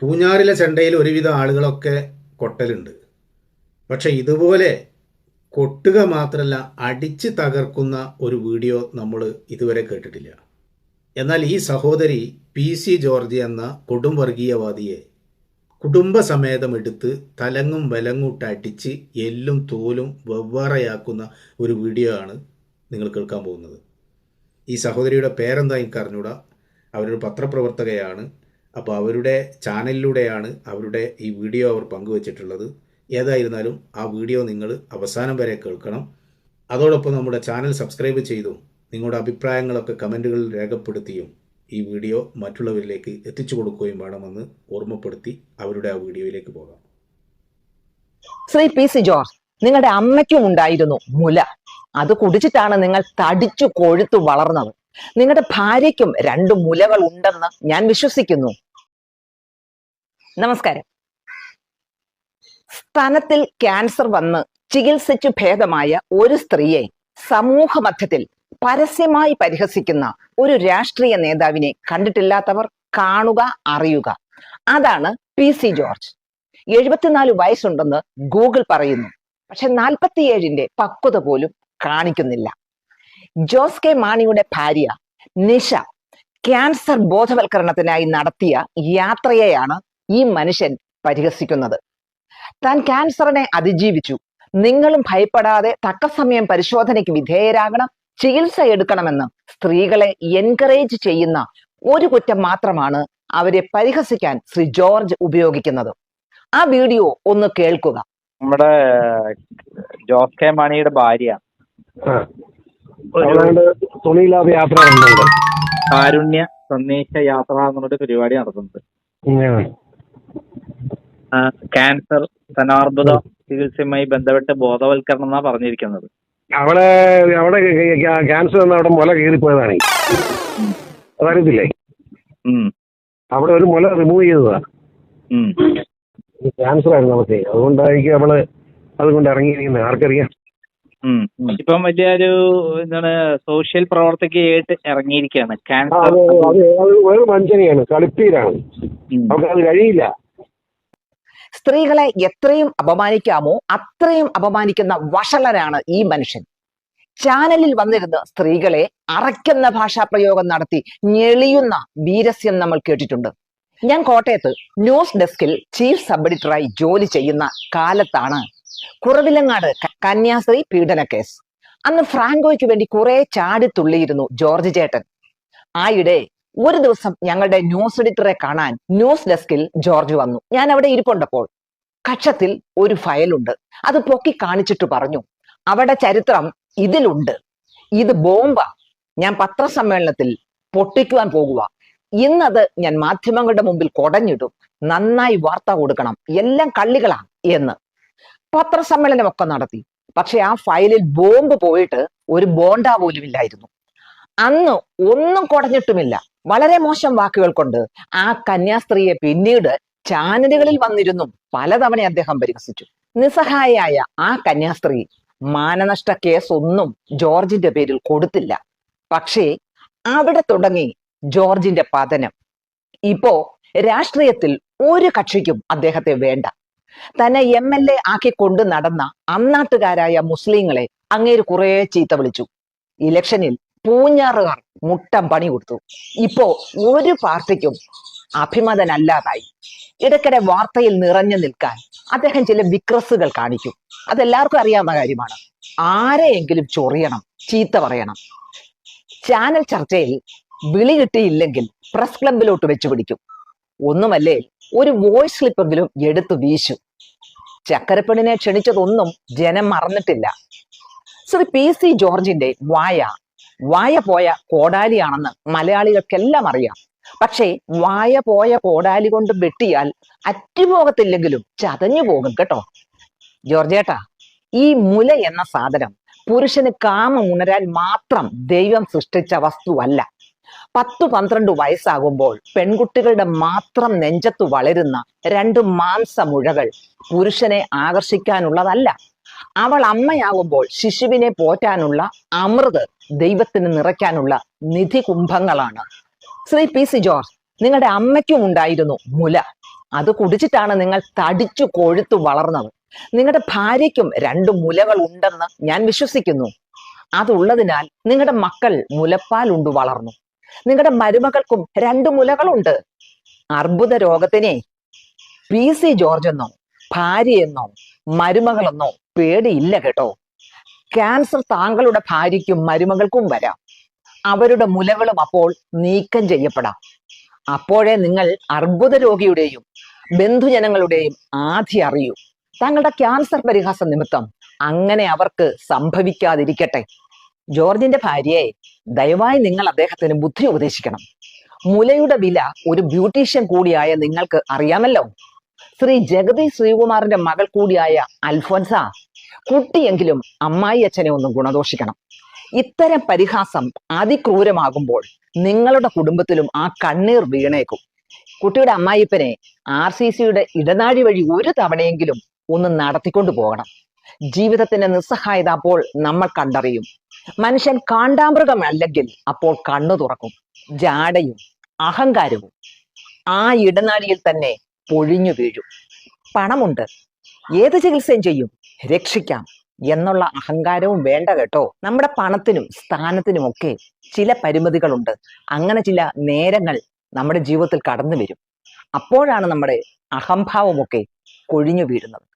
പൂഞ്ഞാറിലെ ചെണ്ടയിൽ ഒരുവിധം ആളുകളൊക്കെ കൊട്ടലുണ്ട്. പക്ഷെ ഇതുപോലെ കൊട്ടുക മാത്രമല്ല അടിച്ച് തകർക്കുന്ന ഒരു വീഡിയോ നമ്മൾ ഇതുവരെ കേട്ടിട്ടില്ല. എന്നാൽ ഈ സഹോദരി പി സി ജോർജ് എന്ന കൊടുംവർഗീയവാദിയെ കുടുംബസമേതം എടുത്ത് തലങ്ങും വിലങ്ങൂട്ട് അടിച്ച് എല്ലും തോലും വെവ്വേറെയാക്കുന്ന ഒരു വീഡിയോ ആണ് നിങ്ങൾ കേൾക്കാൻ പോകുന്നത്. ഈ സഹോദരിയുടെ പേരെന്താ എനിക്ക് അറിഞ്ഞൂടാ അവരൊരു പത്രപ്രവർത്തകയാണ്. അപ്പോൾ അവരുടെ ചാനലിലൂടെയാണ് അവരുടെ ഈ വീഡിയോ അവർ പങ്കുവച്ചിട്ടുള്ളത്. ഏതായിരുന്നാലും ആ വീഡിയോ നിങ്ങൾ അവസാനം വരെ കേൾക്കണം. അതോടൊപ്പം നമ്മുടെ ചാനൽ സബ്സ്ക്രൈബ് ചെയ്തും നിങ്ങളുടെ അഭിപ്രായങ്ങളൊക്കെ കമന്റുകളിൽ രേഖപ്പെടുത്തിയും ഈ വീഡിയോ മറ്റുള്ളവരിലേക്ക് എത്തിച്ചു കൊടുക്കുകയും വേണമെന്ന് ഓർമ്മപ്പെടുത്തി അവരുടെ ആ വീഡിയോയിലേക്ക് പോകാം. ശ്രീ പി സി ജോർജ് നിങ്ങളുടെ അമ്മയ്ക്കും ഉണ്ടായിരുന്നു മുല. അത് കുടിച്ചിട്ടാണ് നിങ്ങൾ തടിച്ചു കൊഴുത്തു വളർന്നത്. നിങ്ങളുടെ ഭാര്യയ്ക്കും രണ്ട് മുലകൾ ഉണ്ടെന്ന് ഞാൻ വിശ്വസിക്കുന്നു. നമസ്കാരം. സ്തനത്തിൽ ക്യാൻസർ വന്ന് ചികിത്സിച്ചു ഭേദമായ ഒരു സ്ത്രീയെ സമൂഹ മധ്യത്തിൽ പരസ്യമായി പരിഹസിക്കുന്ന ഒരു രാഷ്ട്രീയ നേതാവിനെ കണ്ടിട്ടില്ലാത്തവർ കാണുക അറിയുക. അതാണ് പി സി ജോർജ്. എഴുപത്തിനാല് വയസ്സുണ്ടെന്ന് ഗൂഗിൾ പറയുന്നു. പക്ഷെ നാൽപ്പത്തിയേഴിന്റെ പക്വത പോലും കാണിക്കുന്നില്ല. ജോസ് കെ മാണിയുടെ ഭാര്യ നിഷ ക്യാൻസർ ബോധവൽക്കരണത്തിനായി നടത്തിയ യാത്രയെയാണ് ഈ മനുഷ്യൻ പരിഹസിക്കുന്നത്. താൻ ക്യാൻസറിനെ അതിജീവിച്ചു. നിങ്ങളും ഭയപ്പെടാതെ തക്ക സമയം പരിശോധനയ്ക്ക് വിധേയരാകണം ചികിത്സ എടുക്കണമെന്ന് സ്ത്രീകളെ എൻകറേജ് ചെയ്യുന്ന ഒരു കുറ്റം മാത്രമാണ് അവരെ പരിഹസിക്കാൻ ശ്രീ ജോർജ് ഉപയോഗിക്കുന്നത്. ആ വീഡിയോ ഒന്ന് കേൾക്കുക. നമ്മുടെ ജോസ് കെ മാണിയുടെ ഭാര്യ. തുണിയില്ലാതെ യാത്ര കാരുണ്യ സന്ദേശ യാത്ര എന്നുള്ളൊരു പരിപാടി നടത്തുന്നുണ്ട്. ആ, ക്യാൻസർ ധനാർബുദ ചികിത്സയുമായി ബന്ധപ്പെട്ട് ബോധവൽക്കരണം എന്നാ പറഞ്ഞിരിക്കുന്നത്. അവിടെ അവിടെ ക്യാൻസർ എന്ന അവിടെ മുല കീറിപ്പോയതാണ്. അതറിയത്തില്ലേ? അവിടെ ഒരു മുല റിമൂവ് ചെയ്തതാ. ക്യാൻസർ ആയിരുന്നു അവർക്ക് അതുകൊണ്ടായിരിക്കും അവൾ അതുകൊണ്ട് ഇറങ്ങിയിരിക്കുന്നത്. ആർക്കറിയാം? ഇപ്പം വലിയ ഒരു എന്താണ് സോഷ്യൽ പ്രവർത്തകയായിട്ട് ഇറങ്ങിയിരിക്കുകയാണ്? ക്യാൻസർ അത് മനുഷ്യനെയാണ്. കളിപ്പീരാണ്. അവർക്ക് അത് കഴിയില്ല. സ്ത്രീകളെ എത്രയും അപമാനിക്കാമോ അത്രയും അപമാനിക്കുന്ന വഷളനാണ് ഈ മനുഷ്യൻ. ചാനലിൽ വന്നിരുന്ന് സ്ത്രീകളെ അറയ്ക്കുന്ന ഭാഷാ പ്രയോഗം നടത്തി ഞെളിയുന്ന വീരസ്യം നമ്മൾ കേട്ടിട്ടുണ്ട്. ഞാൻ കോട്ടയത്ത് ന്യൂസ് ഡെസ്കിൽ ചീഫ് സബ് എഡിറ്ററായി ജോലി ചെയ്യുന്ന കാലത്താണ് കുറവിലങ്ങാട് കന്യാസ്ത്രീ പീഡന കേസ്. അന്ന് ഫ്രാങ്കോയ്ക്ക് വേണ്ടി കുറെ ചാടിത്തുള്ളിയിരുന്നു ജോർജ് ചേട്ടൻ. ആയിടെ ഒരു ദിവസം ഞങ്ങളുടെ ന്യൂസ് എഡിറ്ററെ കാണാൻ ന്യൂസ് ഡെസ്കിൽ ജോർജ് വന്നു. ഞാൻ അവിടെ ഇരിപ്പുണ്ടപ്പോൾ കക്ഷത്തിൽ ഒരു ഫയലുണ്ട്. അത് പൊക്കി കാണിച്ചിട്ട് പറഞ്ഞു. അവിടെ ചരിത്രം ഇതിലുണ്ട്. ഇത് ബോംബ. ഞാൻ പത്രസമ്മേളനത്തിൽ പൊട്ടിക്കുവാൻ പോകുക ഇന്നത് ഞാൻ മാധ്യമങ്ങളുടെ മുമ്പിൽ കൊടഞ്ഞിടും. നന്നായി വാർത്ത കൊടുക്കണം. എല്ലാം കള്ളികളാണ് എന്ന്. പത്രസമ്മേളനമൊക്കെ നടത്തി. പക്ഷെ ആ ഫയലിൽ ബോംബ് പോയിട്ട് ഒരു ബോണ്ട പോലും ഇല്ലായിരുന്നു അന്ന് ഒന്നും കുടഞ്ഞിട്ടുമില്ല. വളരെ മോശം വാക്കുകൾ കൊണ്ട് ആ കന്യാസ്ത്രീയെ പിന്നീട് ചാനലുകളിൽ വന്നിരുന്നു. പലതവണ അദ്ദേഹം പരിഹസിച്ചു. നിസ്സഹായയായ ആ കന്യാസ്ത്രീ മാനനഷ്ട കേസ് ഒന്നും ജോർജിന്റെ പേരിൽ കൊടുത്തില്ല. പക്ഷേ അവിടെ തുടങ്ങി ജോർജിന്റെ പതനം. ഇപ്പോ രാഷ്ട്രീയത്തിൽ ഒരു കക്ഷിക്കും അദ്ദേഹത്തെ വേണ്ട. തന്നെ എം എൽ എ ആക്കി കൊണ്ട് നടന്ന അന്നാട്ടുകാരായ മുസ്ലിങ്ങളെ അങ്ങേര് കുറെ ചീത്ത വിളിച്ചു. ഇലക്ഷനിൽ പൂഞ്ഞാറുകാർ മുട്ടം പണി കൊടുത്തു. ഇപ്പോ ഒരു പാർട്ടിക്കും അഭിമതനല്ലാതായി. ഇടയ്ക്കിടെ വാർത്തയിൽ നിറഞ്ഞു നിൽക്കാൻ അദ്ദേഹം ചില വിക്രസുകൾ കാണിക്കും. അതെല്ലാവർക്കും അറിയാവുന്ന കാര്യമാണ്. ആരെയെങ്കിലും ചൊറിയണം ചീത്ത പറയണം. ചാനൽ ചർച്ചയിൽ വിളി കിട്ടിയില്ലെങ്കിൽ പ്രസ് ക്ലബിലോട്ട് വെച്ചു പിടിക്കും. ഒന്നുമല്ലേ ഒരു വോയിസ് ക്ലിപ്പെങ്കിലും എടുത്തു വീശു. ചക്കരപ്പെണ്ണിനെ ക്ഷണിച്ചതൊന്നും ജനം മറന്നിട്ടില്ല. ശ്രീ പി സി ജോർജിന്റെ വായ വായ പോയ കോടാലിയാണെന്ന് മലയാളികൾക്കെല്ലാം അറിയാം. പക്ഷേ വായ പോയ കോടാലി കൊണ്ട് വെട്ടിയാൽ അറ്റുപോകത്തില്ലെങ്കിലും ചതഞ്ഞു പോകും കേട്ടോ. ജോർജേട്ടാ ഈ മുല എന്ന സാധനം പുരുഷന് കാമം ഉണരാൻ മാത്രം ദൈവം സൃഷ്ടിച്ച വസ്തുവല്ല. പത്തു പന്ത്രണ്ട് വയസ്സാകുമ്പോൾ പെൺകുട്ടികളുടെ മാത്രം നെഞ്ചത്ത് വളരുന്ന രണ്ട് മാംസമുഴകൾ പുരുഷനെ ആകർഷിക്കാനുള്ളതല്ല. അവൾ അമ്മയാകുമ്പോൾ ശിശുവിനെ പോറ്റാനുള്ള അമൃത് ദൈവത്തിന് നിറയ്ക്കാനുള്ള നിധി കുംഭങ്ങളാണ് ശ്രീ പി സി ജോർജ് നിങ്ങളുടെ അമ്മയ്ക്കും ഉണ്ടായിരുന്നു മുല. അത് കുടിച്ചിട്ടാണ് നിങ്ങൾ തടിച്ചു കൊഴുത്തു വളർന്നത്. നിങ്ങളുടെ ഭാര്യയ്ക്കും രണ്ട് മുലകൾ ഉണ്ടെന്ന് ഞാൻ വിശ്വസിക്കുന്നു. അതുള്ളതിനാൽ നിങ്ങളുടെ മക്കൾ മുലപ്പാൽ ഉണ്ടു വളർന്നു. നിങ്ങളുടെ മരുമകൾക്കും രണ്ട് മുലകളുണ്ട്. അർബുദ രോഗത്തിനെ പി സി ജോർജ് എന്നോ ഭാര്യയെന്നോ മരുമകളെന്നോ പേടിയില്ല കേട്ടോ. ക്യാൻസർ താങ്കളുടെ ഭാര്യയ്ക്കും മരുമകൾക്കും വരാം. അവരുടെ മുലകളും അപ്പോൾ നീക്കം ചെയ്യപ്പെടാം. അപ്പോഴേ നിങ്ങൾ അർബുദ രോഗിയുടെയും ബന്ധുജനങ്ങളുടെയും ആധി അറിയൂ. താങ്കളുടെ ക്യാൻസർ പരിഹാസ നിമിത്തം അങ്ങനെ അവർക്ക് സംഭവിക്കാതിരിക്കട്ടെ. ജോർജിന്റെ ഭാര്യയെ ദയവായി നിങ്ങൾ അദ്ദേഹത്തിന് ബുദ്ധി ഉപദേശിക്കണം. മുലയുടെ വില ഒരു ബ്യൂട്ടീഷ്യൻ കൂടിയായ നിങ്ങൾക്ക് അറിയാമല്ലോ. ശ്രീ ജഗതി ശ്രീകുമാറിന്റെ മകൾ കൂടിയായ അൽഫോൻസ കുട്ടിയെങ്കിലും അമ്മായി അച്ഛനെ ഒന്നും ഗുണദോഷിക്കണം. ഇത്തരം പരിഹാസം അതിക്രൂരമാകുമ്പോൾ നിങ്ങളുടെ കുടുംബത്തിലും ആ കണ്ണീർ വീണേക്കും. കുട്ടിയുടെ അമ്മായിപ്പനെ ആർ സി സിയുടെ ഇടനാഴി വഴി ഒരു തവണയെങ്കിലും ഒന്ന് നടത്തിക്കൊണ്ടു പോകണം. ജീവിതത്തിന്റെ നിസ്സഹായത അപ്പോൾ നമ്മൾ കണ്ടറിയും. മനുഷ്യൻ കാണ്ടാമൃഗം അല്ലെങ്കിൽ അപ്പോൾ കണ്ണു തുറക്കും. ജാടയും അഹങ്കാരവും ആ ഇടനാഴിയിൽ തന്നെ പൊഴിഞ്ഞു വീഴും. പണമുണ്ട്. ഏത് ചികിത്സയും ചെയ്യും. രക്ഷിക്കാം. എന്നുള്ള അഹങ്കാരവും വേണ്ട കേട്ടോ. നമ്മുടെ പണത്തിനും സ്ഥാനത്തിനും ഒക്കെ ചില പരിമിതികളുണ്ട്. അങ്ങനെ ചില നേരങ്ങൾ നമ്മുടെ ജീവിതത്തിൽ കടന്നു വരും. അപ്പോഴാണ് നമ്മുടെ അഹംഭാവമൊക്കെ കൊഴിഞ്ഞു വീഴുന്നത്.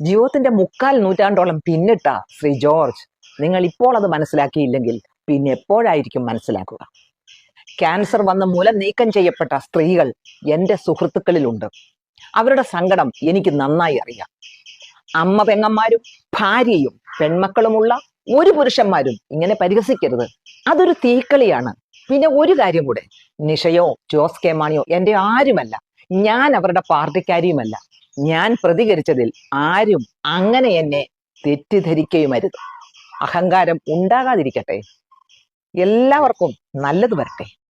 ജീവിതത്തിന്റെ മുക്കാൽ നൂറ്റാണ്ടോളം പിന്നിട്ട ശ്രീ ജോർജ് നിങ്ങൾ ഇപ്പോൾ അത് മനസ്സിലാക്കിയില്ലെങ്കിൽ പിന്നെ എപ്പോഴായിരിക്കും മനസ്സിലാക്കുക? ക്യാൻസർ വന്ന മൂലം നീക്കം ചെയ്യപ്പെട്ട സ്ത്രീകൾ എന്റെ സുഹൃത്തുക്കളിലുണ്ട്. അവരുടെ സങ്കടം എനിക്ക് നന്നായി അറിയാം. അമ്മ പെങ്ങന്മാരും ഭാര്യയും പെൺമക്കളുമുള്ള ഒരു പുരുഷന്മാരും ഇങ്ങനെ പരിഹസിക്കരുത്. അതൊരു തീക്കളിയാണ്. പിന്നെ ഒരു കാര്യം കൂടെ. നിഷയോ ജോസ് കെ മാണിയോ എന്റെ ആരുമല്ല. ഞാൻ അവരുടെ പാർട്ടിക്കാരിയുമല്ല. ഞാൻ പ്രതികരിച്ചതിൽ ആരും അങ്ങനെ എന്നെ തെറ്റിദ്ധരിക്കുകയുമരുത് അഹങ്കാരം ഉണ്ടാകാതിരിക്കട്ടെ. എല്ലാവർക്കും നല്ലത് വരട്ടെ.